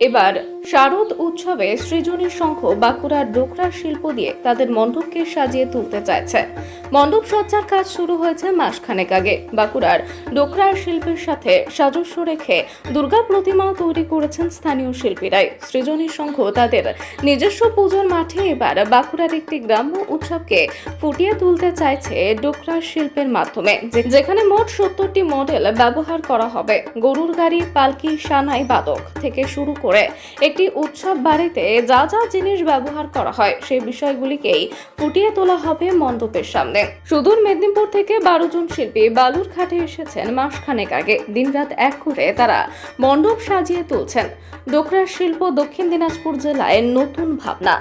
এবার শারদ উৎসবে সৃজনী সংঘ বাঁকুড়ার ডোকরা শিল্প দিয়ে তাদের মণ্ডপকে সাজিয়ে তুলতে চাইছে। মণ্ডপ সজ্জার কাজ শুরু হয়েছে মাসখানেক আগে। বাঁকুড়ার ডোকরার শিল্পের সাথে সাজস্য রেখে দুর্গা প্রতিমাও তৈরি করেছেন স্থানীয় শিল্পীরাই। সৃজনী সংঘ তাদের নিজস্ব পুজোর মাঠে এবার বাঁকুড়ার একটি গ্রাম্য উৎসবকে ফুটিয়ে তুলতে চাইছে ডোকরা শিল্পের মাধ্যমে যেখানে মোট সত্তরটি মডেল ব্যবহার করা হবে। গরুর গাড়ি, পালকি, সানাই, বাদক থেকে শুরু করে একটি উৎসব বাড়িতে যা যা জিনিস ব্যবহার করা হয়, সেই বিষয়গুলিকেই ফুটিয়ে তোলা হবে মণ্ডপের সামনে। সুদূর মেদিনীপুর থেকে বারো জন শিল্পী বালুর ঘাটে এসেছেন মাসখানেক আগে। দিনরাত এক করে তারা মণ্ডপ সাজিয়ে তুলছেন। ডোকরার শিল্প দক্ষিণ দিনাজপুর জেলায় নতুন ভাবনা।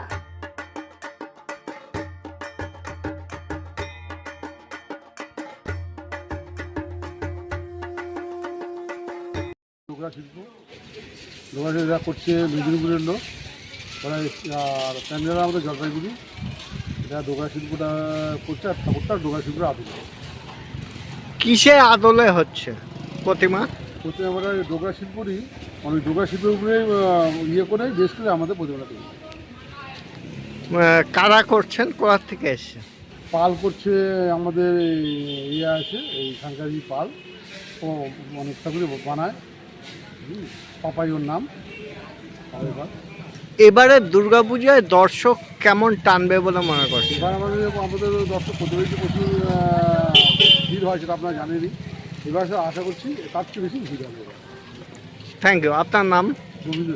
ডোকরা শিল্প শিল্পটা করছে মেদিনীপুরের লোক ওরা আর প্যান্ডেল আমাদের জলপাইগুড়ি। এটা ডোকরা শিল্পটা করছে আর ঠাকুরটা ডোকরা শিল্পের আদল। কিসের আদলে হচ্ছে? প্রতিমা? করতে আমরা এই শিল্পরই অনেক ডোকরা শিল্পের উপরে ইয়ে করে বেশ করে আমাদের প্রতিমাটা তৈরি। কারা করছেন? কোথা থেকে এসছে? পাল করছে আমাদের ইয়ে আছে এই খানকারি পাল। ও অনেক ঠাকুরই বানায়। পাপাই ওর নাম এবারে দুর্গাপূজায় দর্শক কেমন টানবে বলে মনে করছে এবার আমাদের আমাদের দর্শক প্রতিবেশী প্রচুর ভিড় হয় সেটা আপনারা জানেনই এবার আশা করছি তার চেয়ে বেশি ভিড় হবে। থ্যাংক ইউ আপনার নাম? রবীন্দ্র